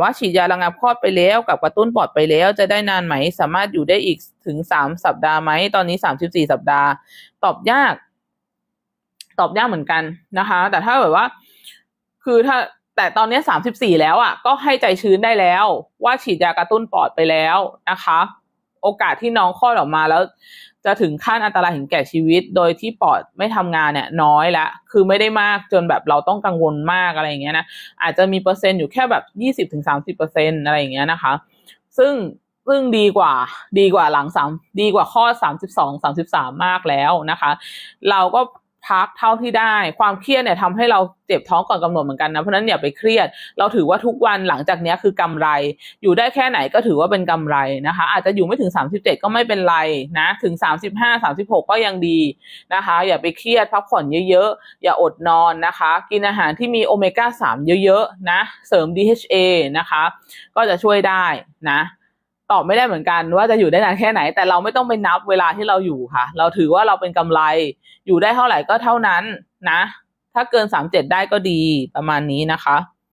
ว่าฉีดยาระงับคลอดไปแล้วกับกระตุ้นปอดไปแล้วจะได้นานไหม สามารถอยู่ได้อีกถึงสามสัปดาห์ไหม ตอนนี้สามสิบสี่สัปดาห์ ตอบยาก ตอบยากเหมือนกันนะคะ แต่ถ้าแบบว่า คือถ้าแต่ตอนนี้สามสิบสี่แล้วอะ ก็ให้ใจชื้นได้แล้ว ว่าฉีดยากระตุ้นปอดไปแล้วนะคะ โอกาสที่น้องคลอดออกมาแล้ว จะถึงขั้นอันตรายถึงแก่ชีวิต โดยที่ปอดไม่ทำงานเนี่ยน้อยละคือไม่ได้มากจนแบบเราต้องกังวลมากอะไรอย่างเงี้ยนะอาจจะมีเปอร์เซ็นต์อยู่แค่แบบยี่สิบถึงสามสิบเปอร์เซ็นอะไรอย่างเงี้ยนะคะ ซึ่งซึ่งดีกว่าดีกว่าหลังสามดีกว่าข้อสามสิบสองสามสิบสามมากแล้วนะคะ เราก็ พักเท่าที่ได้ ความเครียดเนี่ยทำให้เราเจ็บท้องก่อนกำหนดเหมือนกันนะเพราะนั้นอย่าไปเครียด เราถือว่าทุกวันหลังจากนี้คือกำไร อยู่ได้แค่ไหนก็ถือว่าเป็นกำไรนะคะ อาจจะอยู่ไม่ถึง 37 ก็ไม่เป็นไรนะถึง 35 36 ก็ยังดีนะคะ อย่าไปเครียดพักผ่อนเยอะๆ อย่าอดนอนนะคะ กินอาหารที่มีโอเมก้า3 เยอะๆนะเสริม DHA นะคะ ก็จะช่วยได้นะ ตอบไม่ได้เหมือนกันว่าจะอยู่ได้นานแค่ไหน แต่เราไม่ต้องไปนับเวลาที่เราอยู่ค่ะ เราถือว่าเราเป็นกำไร อยู่ได้เท่าไหร่ก็เท่านั้นนะ ถ้าเกินสามเจ็ดได้ก็ดีประมาณนี้นะคะ